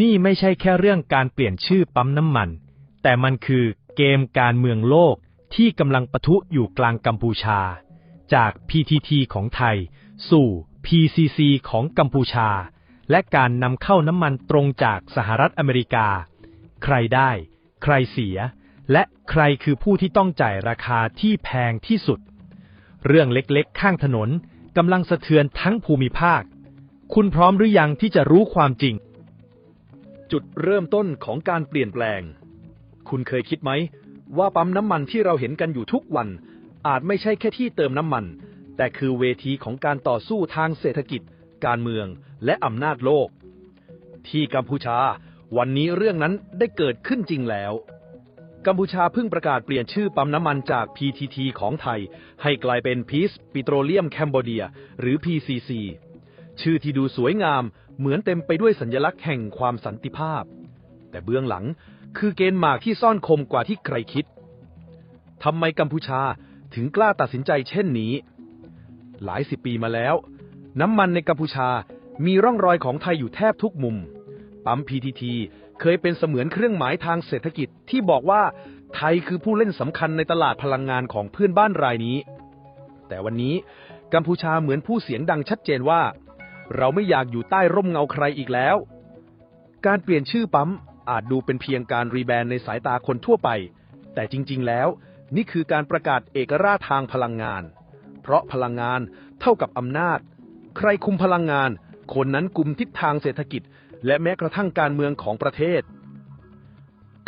นี่ไม่ใช่แค่เรื่องการเปลี่ยนชื่อปั๊มน้ำมัน แต่มันคือเกมการเมืองโลกที่กำลังปะทุอยู่กลางกัมพูชา จาก PTT ของไทย สู่ PCC ของกัมพูชา และการนำเข้าน้ำมันตรงจากสหรัฐอเมริกา ใครได้ ใครเสีย และใครคือผู้ที่ต้องจ่ายราคาที่แพงที่สุด เรื่องเล็กๆ ข้างถนนกำลังสะเทือนทั้งภูมิภาค คุณพร้อมหรือยังที่จะรู้ความจริง จุดเริ่มต้นของการเปลี่ยนแปลง คุณเคยคิดไหม ว่าปั๊มน้ำมันที่เราเห็นกันอยู่ทุกวัน อาจไม่ใช่แค่ที่เติมน้ำมัน แต่คือเวทีของการต่อสู้ทางเศรษฐกิจ การเมืองและอำนาจโลก ที่กัมพูชา วันนี้เรื่องนั้นได้เกิดขึ้นจริงแล้ว กัมพูชาเพิ่งประกาศเปลี่ยนชื่อปั๊มน้ำมันจาก PTT ของไทย ให้กลายเป็น Peace Petroleum Cambodia หรือ PCC ชื่อที่ดูสวยงาม เหมือนเต็มไปด้วยสัญลักษณ์แห่งความสันติภาพ แต่เบื้องหลังคือเกณฑ์หมากที่ซ่อนคมกว่าที่ใครคิดทำไมกัมพูชาถึงกล้าตัดสินใจเช่นนี้ หลายสิบปีมาแล้ว น้ำมันในกัมพูชามีร่องรอยของไทยอยู่แทบทุกมุม ปั๊ม PTT เคยเป็นเสมือนเครื่องหมายทางเศรษฐกิจที่บอกว่าไทยคือผู้เล่นสำคัญในตลาดพลังงานของเพื่อนบ้านรายนี้ แต่วันนี้กัมพูชาเหมือนผู้เสียงดังชัดเจนว่า เราไม่อยากอยู่ใต้ร่มเงาใครอีกแล้ว การเปลี่ยนชื่อปั๊มอาจดูเป็นเพียงการรีแบรนด์ในสายตาคนทั่วไป แต่จริง ๆ แล้ว นี่คือการประกาศเอกราชทางพลังงาน เพราะพลังงานเท่ากับอำนาจ ใครคุมพลังงาน คนนั้นกุมทิศทางเศรษฐกิจ และแม้กระทั่งการเมืองของประเทศ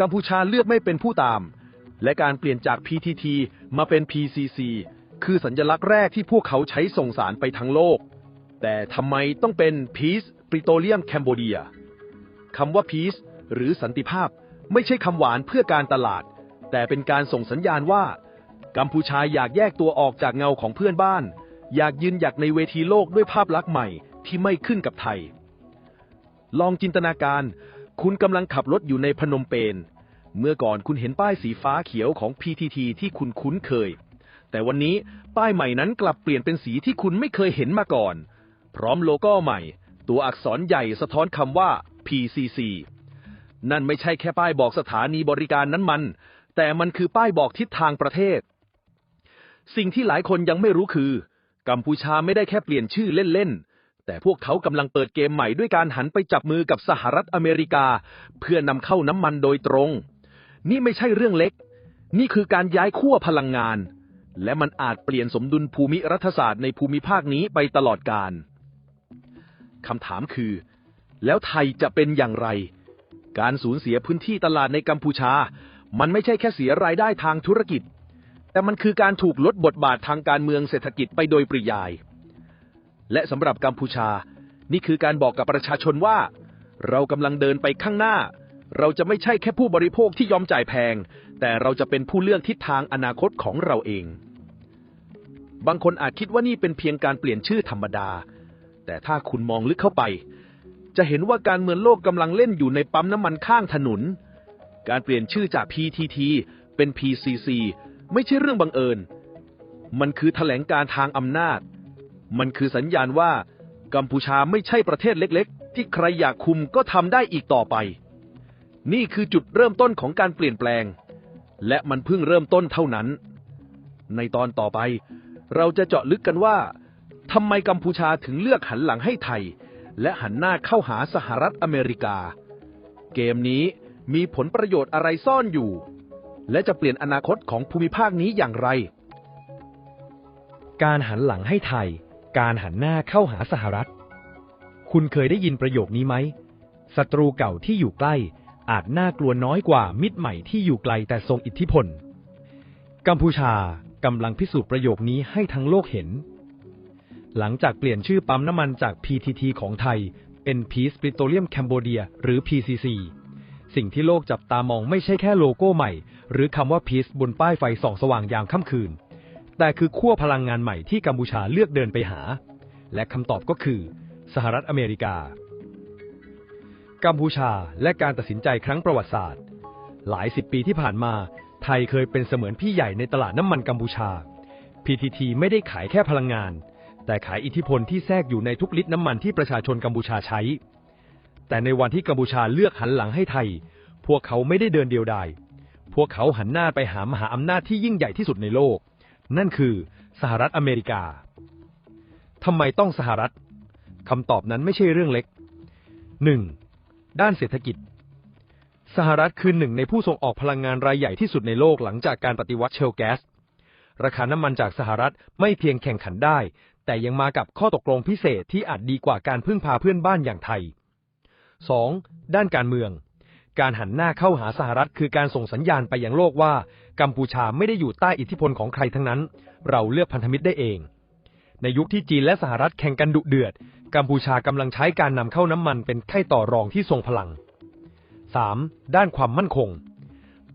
กัมพูชาเลือกไม่เป็นผู้ตาม และการเปลี่ยนจาก PTT มาเป็น PCC คือสัญลักษณ์แรกที่พวกเขาใช้ส่งสารไปทั้งโลก แต่ทำไมต้องเป็น Peace Petroleum Cambodia คำว่า Peace หรือสันติภาพไม่ใช่คำหวานเพื่อการตลาด แต่เป็นการส่งสัญญาณว่า กัมพูชาอยากแยกตัวออกจากเงาของเพื่อนบ้าน อยากยืนหยัดในเวทีโลกด้วยภาพลักษณ์ใหม่ที่ไม่ขึ้นกับไทย ลองจินตนาการ คุณกำลังขับรถอยู่ในพนมเปญเมื่อก่อนคุณเห็นป้ายสีฟ้าเขียวของ PTT ที่คุณคุ้นเคย แต่วันนี้ป้ายใหม่นั้นกลับเปลี่ยนเป็นสีที่คุณไม่เคยเห็นมาก่อน พร้อมโลโก้ใหม่ ตัวอักษรใหญ่สะท้อนคำว่า PCC นั่นไม่ใช่แค่ป้ายบอกสถานีบริการนั้นมัน แต่มันคือป้ายบอกทิศทางประเทศ สิ่งที่หลายคนยังไม่รู้คือ กัมพูชาไม่ได้แค่เปลี่ยนชื่อเล่น ๆ แต่พวกเขากำลังเปิดเกมใหม่ด้วยการหันไปจับมือกับสหรัฐอเมริกา เพื่อนำเข้าน้ำมันโดยตรง นี่ไม่ใช่เรื่องเล็ก นี่คือการย้ายขั้วพลังงาน และมันอาจเปลี่ยนสมดุลภูมิรัฐศาสตร์ในภูมิภาคนี้ไปตลอดกาล คำถามคือ แล้วไทยจะเป็นอย่างไร การสูญเสียพื้นที่ตลาดในกัมพูชา มันไม่ใช่แค่เสียรายได้ทางธุรกิจ แต่มันคือการถูกลดบทบาททางการเมืองเศรษฐกิจไปโดยปริยาย และสำหรับกัมพูชา นี่คือการบอกกับประชาชนว่า เรากำลังเดินไปข้างหน้า เราจะไม่ใช่แค่ผู้บริโภคที่ยอมจ่ายแพง แต่เราจะเป็นผู้เลือกทิศทางอนาคตของเราเองบางคนอาจคิดว่านี่เป็นเพียงการเปลี่ยนชื่อธรรมดา แต่ถ้าคุณมองลึกเข้าไป จะเห็นว่าการเมืองโลกกำลังเล่นอยู่ในปั๊มน้ำมันข้างถนน การเปลี่ยนชื่อจาก PTT เป็น PCC ไม่ใช่เรื่องบังเอิญ มันคือแถลงการทางอำนาจ มันคือสัญญาณว่ากัมพูชาไม่ใช่ประเทศเล็ก ๆ ที่ใครอยากคุมก็ทำได้อีกต่อไป นี่คือจุดเริ่มต้นของการเปลี่ยนแปลง และมันเพิ่งเริ่มต้นเท่านั้น ในตอนต่อไป เราจะเจาะลึกกันว่า ทำไมกัมพูชาถึงเลือกหันหลังให้ไทย และหันหน้าเข้าหาสหรัฐอเมริกา เกมนี้มีผลประโยชน์อะไรซ่อนอยู่ และจะเปลี่ยนอนาคตของภูมิภาคนี้อย่างไร การหันหลังให้ไทย การหันหน้าเข้าหาสหรัฐ คุณเคยได้ยินประโยคนี้ไหมศัตรูเก่าที่อยู่ใกล้ อาจน่ากลัวน้อยกว่ามิตรใหม่ที่อยู่ไกลแต่ทรงอิทธิพล กัมพูชากำลังพิสูจน์ประโยคนี้ให้ทั้งโลกเห็น หลังจากเปลี่ยนชื่อปั๊มน้ำมันจาก PTT ของไทย เป็น Peace Petroleum Cambodia หรือ PCC สิ่งที่โลกจับตามองไม่ใช่แค่โลโก้ใหม่ หรือคำว่า Peace บนป้ายไฟส่องสว่างยามค่ำคืน แต่คือขั้วพลังงานใหม่ที่กัมพูชาเลือกเดินไปหา และคำตอบก็คือ สหรัฐอเมริกา กัมพูชาและการตัดสินใจครั้งประวัติศาสตร์ หลายสิบปีที่ผ่านมา ไทยเคยเป็นเสมือนพี่ใหญ่ในตลาดน้ำมันกัมพูชา PTT ไม่ได้ขายแค่พลังงาน แต่ขายอิทธิพลที่แทรกอยู่ในทุกลิตรน้ำมันที่ประชาชนกัมพูชาใช้ แต่ในวันที่กัมพูชาเลือกหันหลังให้ไทย พวกเขาไม่ได้เดินเดียวดาย พวกเขาหันหน้าไปหามหาอำนาจที่ยิ่งใหญ่ที่สุดในโลก นั่นคือสหรัฐอเมริกาทำไมต้องสหรัฐคำตอบนั้นไม่ใช่เรื่องเล็ก 1. ด้านเศรษฐกิจ สหรัฐคือหนึ่งในผู้ส่งออกพลังงานรายใหญ่ที่สุดในโลกหลังจากการปฏิวัติเชลแก๊สราคาน้ำมันจากสหรัฐไม่เพียงแข่งขันได้ แต่ยังมากับข้อตกลงพิเศษที่อาจดีกว่าการพึ่งพาเพื่อนบ้านอย่างไทย 2. ด้านการเมือง การหันหน้าเข้าหาสหรัฐคือการส่งสัญญาณไปยังโลกว่า กัมพูชาไม่ได้อยู่ใต้อิทธิพลของใครทั้งนั้น เราเลือกพันธมิตรได้เอง ในยุคที่จีนและสหรัฐแข่งกันดุเดือด กัมพูชากำลังใช้การนำเข้าน้ำมันเป็นไข่ต่อรองที่ทรงพลัง 3. ด้านความมั่นคง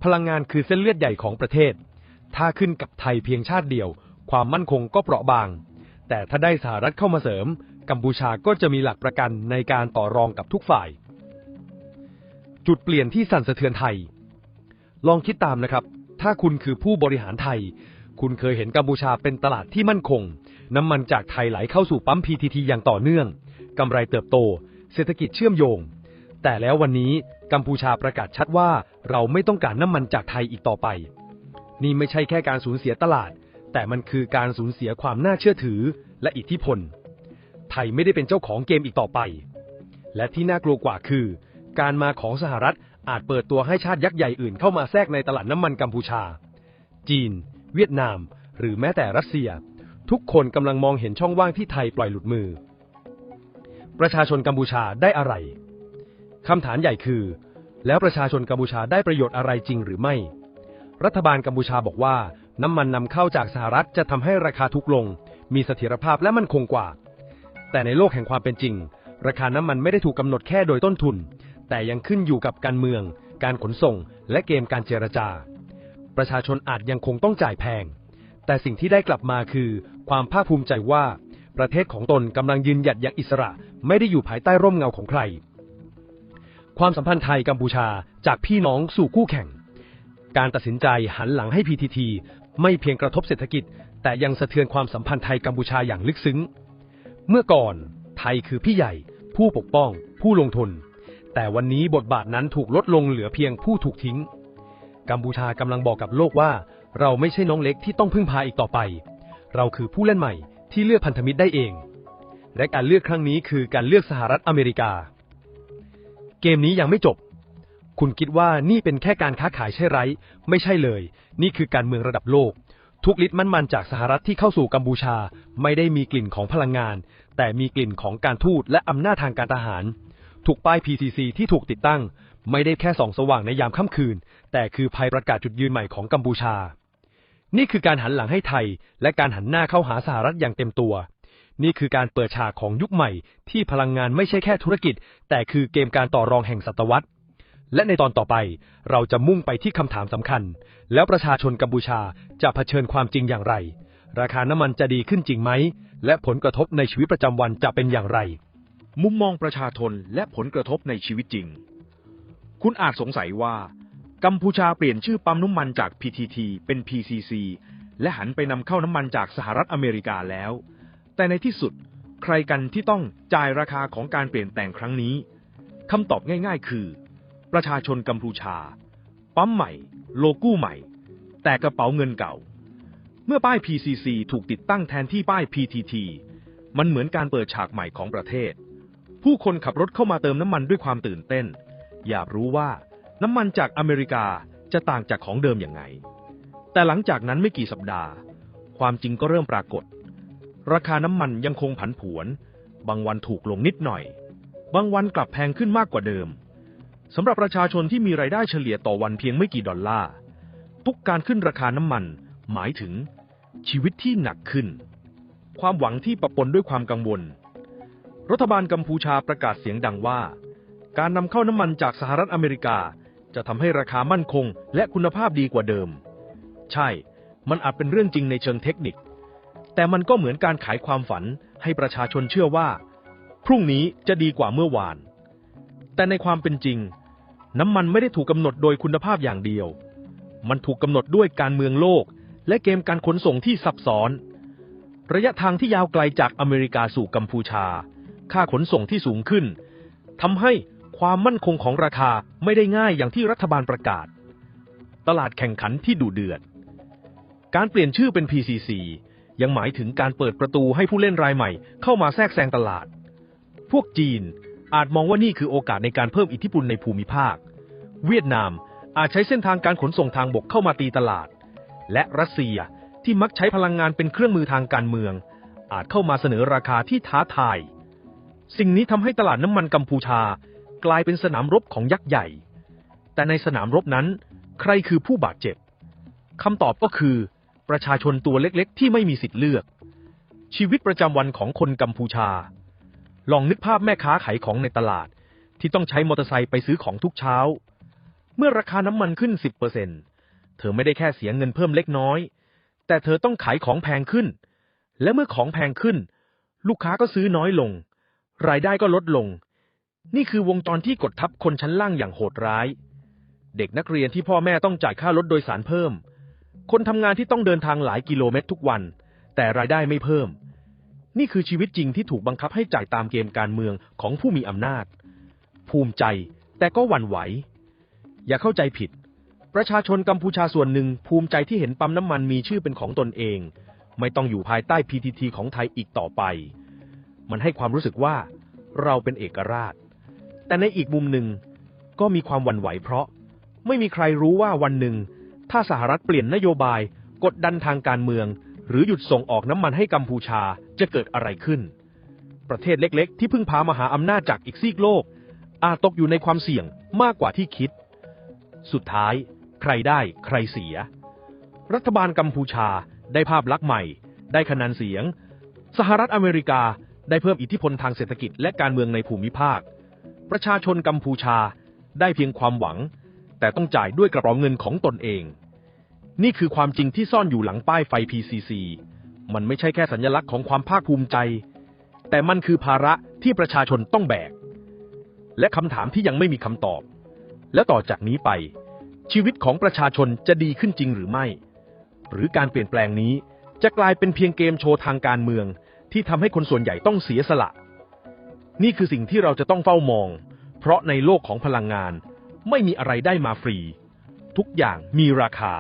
พลังงานคือเส้นเลือดใหญ่ของประเทศ ถ้าขึ้นกับไทยเพียงชาติเดียว ความมั่นคงก็เปราะบาง แต่ถ้าได้สหรัฐเข้ามาเสริม กัมพูชาก็จะมีหลักประกันในการต่อรองกับทุกฝ่าย จุดเปลี่ยนที่สั่นสะเทือนไทย ลองคิดตามนะครับ ถ้าคุณคือผู้บริหารไทย คุณเคยเห็นกัมพูชาเป็นตลาดที่มั่นคง น้ำมันจากไทยไหลเข้าสู่ปั๊ม PTT อย่างต่อเนื่องกำไรเติบโต เศรษฐกิจเชื่อมโยง แต่แล้ววันนี้กัมพูชาประกาศชัดว่าเราไม่ต้องการน้ำมันจากไทยอีกต่อไป นี่ไม่ใช่แค่การสูญเสียตลาด แต่มันคือการสูญเสียความน่าเชื่อถือและอิทธิพล ไทยไม่ได้เป็นเจ้าของเกมอีกต่อไป และที่น่ากลัวกว่าคือ การมาของสหรัฐอาจเปิดตัวให้ชาติยักษ์ใหญ่อื่นเข้ามาแทรกในตลาดน้ำมันกัมพูชา จีน เวียดนาม หรือแม้แต่รัสเซีย ทุกคนกำลังมองเห็นช่องว่างที่ไทยปล่อยหลุดมือ ประชาชนกัมพูชาได้อะไรคำถามใหญ่คือ แล้วประชาชนกัมพูชาได้ประโยชน์อะไรจริงหรือไม่ รัฐบาลกัมพูชาบอกว่า น้ำมันนำเข้าจากสหรัฐจะทำให้ราคาทุกลง มีเสถียรภาพและมั่นคงกว่า แต่ในโลกแห่งความเป็นจริง ราคาน้ำมันไม่ได้ถูกกำหนดแค่โดยต้นทุน แต่ยังขึ้นอยู่กับการเมือง การขนส่ง และเกมการเจรจา ประชาชนอาจยังคงต้องจ่ายแพง แต่สิ่งที่ได้กลับมาคือ ความภาคภูมิใจว่า ประเทศของตนกำลังยืนหยัดอย่างอิสระ ไม่ได้อยู่ภายใต้ร่มเงาของใคร ความสัมพันธ์ไทยกัมพูชาจากพี่น้องสู่คู่แข่งการตัดสินใจหันหลังให้ PTT ไม่เพียงกระทบเศรษฐกิจ แต่ยังสะเทือนความสัมพันธ์ไทยกัมพูชาอย่างลึกซึ้ง เมื่อก่อนไทยคือพี่ใหญ่ ผู้ปกป้อง ผู้ลงทุน แต่วันนี้บทบาทนั้นถูกลดลงเหลือเพียงผู้ถูกทิ้ง กัมพูชากำลังบอกกับโลกว่า เราไม่ใช่น้องเล็กที่ต้องพึ่งพาอีกต่อไป เราคือผู้เล่นใหม่ที่เลือกพันธมิตรได้เอง และการเลือกครั้งนี้คือการเลือกสหรัฐอเมริกา เกมนี้ยังไม่จบ คุณคิดว่านี่เป็นแค่การค้าขายใช่ไร ไม่ใช่เลย นี่คือการเมืองระดับโลก ทุกลิตรมันมันจากสหรัฐที่เข้าสู่กัมพูชา ไม่ได้มีกลิ่นของพลังงาน แต่มีกลิ่นของการทูตและอำนาจทางการทหารถูกป้าย PCC ที่ถูกติดตั้ง ไม่ได้แค่ส่องสว่างในยามค่ำคืน แต่คือภัยประกาศจุดยืนใหม่ของกัมพูชา นี่คือการหันหลังให้ไทย และการหันหน้าเข้าหาสหรัฐอย่างเต็มตัวนี่คือการเปิดฉากของยุคใหม่ที่พลังงานไม่ใช่แค่ธุรกิจ แต่คือเกมการต่อรองแห่งศตวรรษ และในตอนต่อไปเราจะมุ่งไปที่คำถามสำคัญ แล้วประชาชนกัมพูชาจะเผชิญความจริงอย่างไร ราคาน้ำมันจะดีขึ้นจริงไหม และผลกระทบในชีวิตประจำวันจะเป็นอย่างไร มุมมองประชาชนและผลกระทบในชีวิตจริง คุณอาจสงสัยว่า กัมพูชาเปลี่ยนชื่อปั๊มน้ำมันจาก PTT เป็น PCC และหันไปนำเข้าน้ำมันจากสหรัฐอเมริกาแล้ว แต่ในที่สุดใครกันที่ต้องจ่ายราคาของการเปลี่ยนแปลงครั้งนี้คำตอบง่าย ๆ คือ ประชาชนกัมพูชา ปั๊มใหม่ โลโก้ใหม่ แต่กระเป๋าเงินเก่า เมื่อป้าย PCC ถูกติดตั้งแทนที่ป้าย PTT มันเหมือนการเปิดฉากใหม่ของประเทศ ผู้คนขับรถเข้ามาเติมน้ำมันด้วยความตื่นเต้น อยากรู้ว่าน้ำมันจากอเมริกาจะต่างจากของเดิมอย่างไง แต่หลังจากนั้นไม่กี่สัปดาห์ ความจริงก็เริ่มปรากฏ ราคาน้ำมันยังคงผันผวน บางวันถูกลงนิดหน่อย บางวันกลับแพงขึ้นมากกว่าเดิม สำหรับประชาชนที่มีรายได้เฉลี่ยต่อวันเพียงไม่กี่ดอลลาร์ ทุกการขึ้นราคาน้ำมัน หมายถึง ชีวิตที่หนักขึ้น ความหวังที่ปะปนด้วยความกังวล รัฐบาลกัมพูชาประกาศเสียงดังว่า การนำเข้าน้ำมันจากสหรัฐอเมริกา จะทำให้ราคามั่นคง และคุณภาพดีกว่าเดิม ใช่ มันอาจเป็นเรื่องจริงในเชิงเทคนิค แต่มันก็เหมือนการขายความฝันให้ประชาชนเชื่อว่า พรุ่งนี้จะดีกว่าเมื่อวานแต่ในความเป็นจริง น้ำมันไม่ได้ถูกกำหนดโดยคุณภาพอย่างเดียว มันถูกกำหนดด้วยการเมืองโลก และเกมการขนส่งที่ซับซ้อน ระยะทางที่ยาวไกลจากอเมริกาสู่กัมพูชา ค่าขนส่งที่สูงขึ้นทำให้ความมั่นคงของราคาไม่ได้ง่ายอย่างที่รัฐบาลประกาศ ตลาดแข่งขันที่ดุเดือด การเปลี่ยนชื่อเป็น PCC ยังหมายถึงการเปิดประตูให้ผู้เล่นรายใหม่เข้ามาแทรกแซงตลาด พวกจีน อาจมองว่านี่คือโอกาสในการเพิ่มอิทธิพลในภูมิภาค เวียดนามอาจใช้เส้นทางการขนส่งทางบกเข้ามาตีตลาด และรัสเซียที่มักใช้พลังงานเป็นเครื่องมือทางการเมือง อาจเข้ามาเสนอราคาที่ท้าทาย สิ่งนี้ทำให้ตลาดน้ำมันกัมพูชากลายเป็นสนามรบของยักษ์ใหญ่ แต่ในสนามรบนั้น ใครคือผู้บาดเจ็บคำตอบก็คือ ประชาชนตัวเล็กๆ ที่ไม่มีสิทธิ์เลือก ชีวิตประจำวันของคนกัมพูชา ลองนึกภาพแม่ค้าขายของในตลาด ที่ต้องใช้มอเตอร์ไซค์ไปซื้อของทุกเช้า เมื่อราคาน้ำมันขึ้น 10%เธอไม่ได้แค่เสียเงินเพิ่มเล็กน้อย แต่เธอต้องขายของแพงขึ้น และเมื่อของแพงขึ้น ลูกค้าก็ซื้อน้อยลง รายได้ก็ลดลง นี่คือวงจรที่กดทับคนชั้นล่างอย่างโหดร้าย เด็กนักเรียนที่พ่อแม่ต้องจ่ายค่ารถโดยสารเพิ่ม คนทำงานที่ต้องเดินทางหลายกิโลเมตรทุกวัน แต่รายได้ไม่เพิ่ม นี่คือชีวิตจริงที่ถูกบังคับให้จ่ายตามเกมการเมืองของผู้มีอำนาจ ภูมิใจแต่ก็หวั่นไหว อย่าเข้าใจผิด ประชาชนกัมพูชาส่วนหนึ่งภูมิใจที่เห็นปั๊มน้ำมันมีชื่อเป็นของตนเอง ไม่ต้องอยู่ภายใต้ PTT ของไทยอีกต่อไป มันให้ความรู้สึกว่าเราเป็นเอกราช แต่ในอีกมุมหนึ่งก็มีความหวั่นไหวเพราะ ไม่มีใครรู้ว่าวันหนึ่ง ถ้าสหรัฐเปลี่ยนนโยบาย กดดันทางการเมือง หรือหยุดส่งออกน้ำมันให้กัมพูชา จะเกิดอะไรขึ้น ประเทศเล็กๆ ที่พึ่งพามหาอำนาจจากอีกซีกโลก อาจตกอยู่ในความเสี่ยงมากกว่าที่คิด สุดท้าย ใครได้ใครเสีย รัฐบาลกัมพูชาได้ภาพลักษณ์ใหม่ ได้คะแนนเสียง สหรัฐอเมริกาได้เพิ่มอิทธิพลทางเศรษฐกิจและการเมืองในภูมิภาค ประชาชนกัมพูชาได้เพียงความหวัง แต่ต้องจ่ายด้วยกระเป๋าเงินของตนเอง นี่คือความจริงที่ซ่อนอยู่หลังป้ายไฟ PCC มันไม่ใช่แค่สัญลักษณ์ของความภาคภูมิใจ แต่มันคือภาระที่ประชาชนต้องแบก และคำถามที่ยังไม่มีคำตอบ แล้วต่อจากนี้ไป ชีวิตของประชาชนจะดีขึ้นจริงหรือไม่ หรือการเปลี่ยนแปลงนี้จะกลายเป็นเพียงเกมโชว์ทางการเมือง ที่ทำให้คนส่วนใหญ่ต้องเสียสละ นี่คือสิ่งที่เราจะต้องเฝ้ามอง เพราะในโลกของพลังงานไม่มีอะไรได้มาฟรี ทุกอย่างมีราคา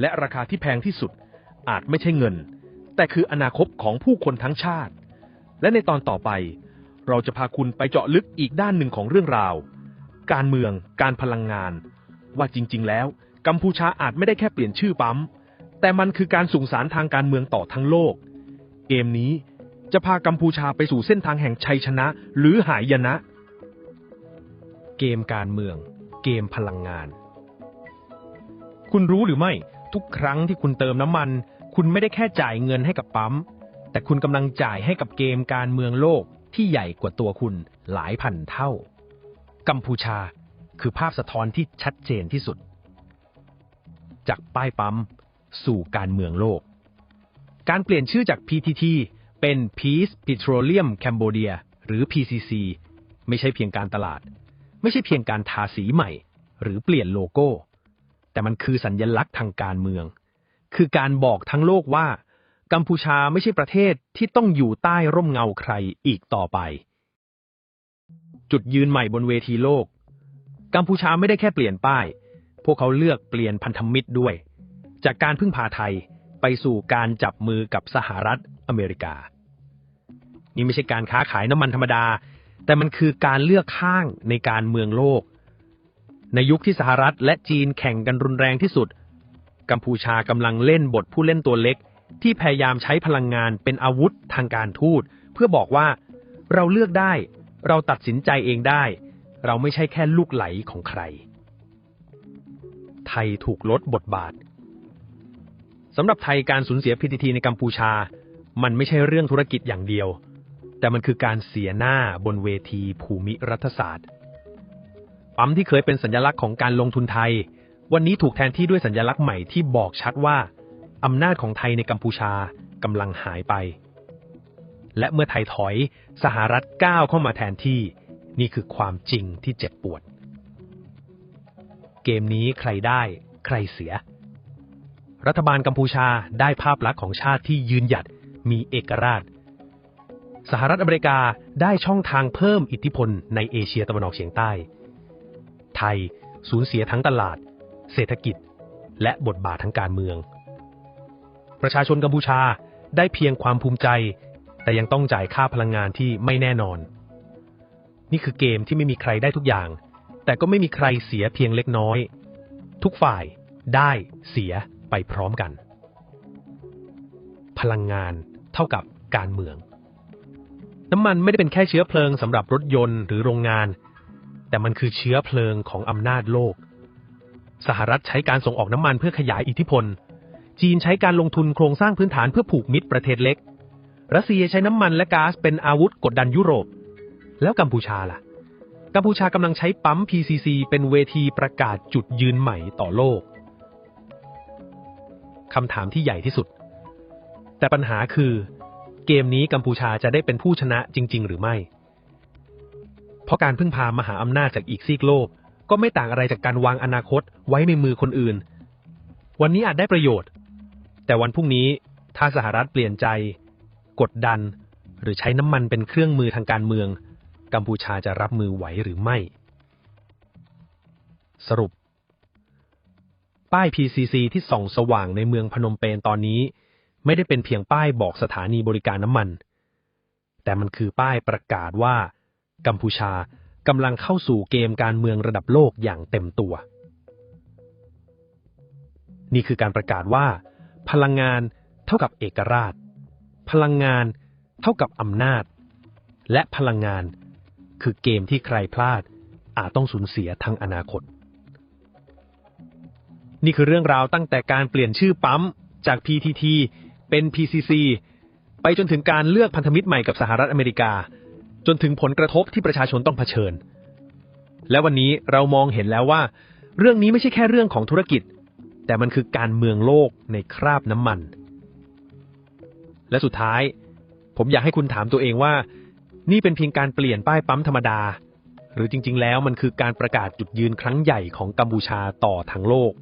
และราคาที่แพงที่สุดอาจไม่ใช่เงิน แต่คืออนาคตของผู้คนทั้งชาติ และในตอนต่อไป เราจะพาคุณไปเจาะลึกอีกด้านหนึ่งของเรื่องราว การเมือง การพลังงาน ว่าจริง ๆ แล้ว กัมพูชาอาจไม่ได้แค่เปลี่ยนชื่อปั๊ม แต่มันคือการส่งสารทางการเมืองต่อทั้งโลก เกมนี้จะพากัมพูชาไปสู่เส้นทางแห่งชัยชนะ หรือหายนะ เกมการเมือง เกมพลังงาน คุณรู้หรือไม่ ทุกครั้งที่คุณเติมน้ำมัน คุณไม่ได้แค่จ่ายเงินให้กับปั๊ม แต่คุณกำลังจ่ายให้กับเกมการเมืองโลกที่ใหญ่กว่าตัวคุณหลายพันเท่า กัมพูชาคือภาพสะท้อนที่ชัดเจนที่สุด จากป้ายปั๊ม สู่การเมืองโลก การเปลี่ยนชื่อจาก PTT เป็น Peace Petroleum Cambodia หรือ PCC ไม่ใช่เพียงการตลาด ไม่ใช่เพียงการทาสีใหม่ หรือเปลี่ยนโลโก้ แต่มันคือสัญญลักษณ์ทางการเมือง คือการบอกทั้งโลกว่า กัมพูชาไม่ใช่ประเทศที่ต้องอยู่ใต้ร่มเงาใครอีกต่อไป จุดยืนใหม่บนเวทีโลก กัมพูชาไม่ได้แค่เปลี่ยนป้าย พวกเขาเลือกเปลี่ยนพันธมิตรด้วย จากการพึ่งพาไทยไปสู่การจับมือกับสหรัฐอเมริกา นี่ไม่ใช่การค้าขายน้ำมันธรรมดา แต่มันคือการเลือกข้างในการเมืองโลก ในยุคที่สหรัฐและจีนแข่งกันรุนแรงที่สุด กัมพูชากำลังเล่นบทผู้เล่นตัวเล็ก ที่พยายามใช้พลังงานเป็นอาวุธทางการทูต เพื่อบอกว่า เราเลือกได้ เราตัดสินใจเองได้ เราไม่ใช่แค่ลูกไหลของใคร ไทยถูกลดบทบาทสำหรับไทยการสูญเสีย PTT ในกัมพูชา มันไม่ใช่เรื่องธุรกิจอย่างเดียว แต่มันคือการเสียหน้าบนเวทีภูมิรัฐศาสตร์ ปั๊มที่เคยเป็นสัญลักษณ์ของการลงทุนไทย วันนี้ถูกแทนที่ด้วยสัญลักษณ์ใหม่ที่บอกชัดว่า อำนาจของไทยในกัมพูชากำลังหายไป และเมื่อไทยถอยสหรัฐก้าวเข้ามาแทนที่นี่คือความจริงที่เจ็บปวด เกมนี้ใครได้ ใครเสีย รัฐบาลกัมพูชาได้ภาพลักษณ์ของชาติที่ยืนหยัดมีเอกราช สหรัฐอเมริกาได้ช่องทางเพิ่มอิทธิพลในเอเชียตะวันออกเฉียงใต้ ไทยสูญเสียทั้งตลาด เศรษฐกิจ และบทบาททางการเมือง ประชาชนกัมพูชาได้เพียงความภูมิใจ แต่ยังต้องจ่ายค่าพลังงานที่ไม่แน่นอน นี่คือเกมที่ไม่มีใครได้ทุกอย่าง แต่ก็ไม่มีใครเสียเพียงเล็กน้อย ทุกฝ่ายได้เสียไปพร้อมกัน พลังงานเท่ากับการเมือง น้ำมันไม่ได้เป็นแค่เชื้อเพลิงสำหรับรถยนต์หรือโรงงาน แต่มันคือเชื้อเพลิงของอำนาจโลก สหรัฐใช้การส่งออกน้ำมันเพื่อขยายอิทธิพล จีนใช้การลงทุนโครงสร้างพื้นฐานเพื่อผูกมิตรประเทศเล็ก รัสเซียใช้น้ำมันและก๊าซเป็นอาวุธกดดันยุโรป แล้วกัมพูชาล่ะ กัมพูชากำลังใช้ปั๊ม PCC เป็นเวทีประกาศจุดยืนใหม่ต่อโลก คำถามที่ใหญ่ที่สุด แต่ปัญหาคือ เกมนี้กัมพูชาจะได้เป็นผู้ชนะจริง ๆ หรือไม่ เพราะการพึ่งพามหาอำนาจจากอีกซีกโลก ก็ไม่ต่างอะไรจากการวางอนาคตไว้ในมือคนอื่น วันนี้อาจได้ประโยชน์ แต่วันพรุ่งนี้ถ้าสหรัฐเปลี่ยนใจ กดดัน หรือใช้น้ำมันเป็นเครื่องมือทางการเมือง กัมพูชาจะรับมือไหวหรือไม่ สรุป ป้าย PCC ที่ส่องสว่างในเมืองพนมเปญตอนนี้ ไม่ได้เป็นเพียงป้ายบอกสถานีบริการน้ำมัน แต่มันคือป้ายประกาศว่า กัมพูชา กำลังเข้าสู่เกมการเมืองระดับโลกอย่างเต็มตัว นี่คือการประกาศว่า พลังงานเท่ากับเอกราช พลังงานเท่ากับอำนาจ และพลังงานคือเกมที่ใครพลาด อาจต้องสูญเสียทั้งอนาคต นี่คือเรื่องราวตั้งแต่การเปลี่ยนชื่อปั๊มจาก PTT เป็น PCC ไปจนถึงการเลือกพันธมิตรใหม่กับสหรัฐอเมริกา จนถึงผลกระทบที่ประชาชนต้องเผชิญ และวันนี้เรามองเห็นแล้วว่า เรื่องนี้ไม่ใช่แค่เรื่องของธุรกิจ แต่มันคือการเมืองโลกในคราบน้ำมัน และสุดท้าย ผมอยากให้คุณถามตัวเองว่า นี่เป็นเพียงการเปลี่ยนป้ายปั๊มธรรมดา หรือจริง ๆ แล้วมันคือการประกาศจุดยืนครั้งใหญ่ของกัมพูชาต่อทั้งโลก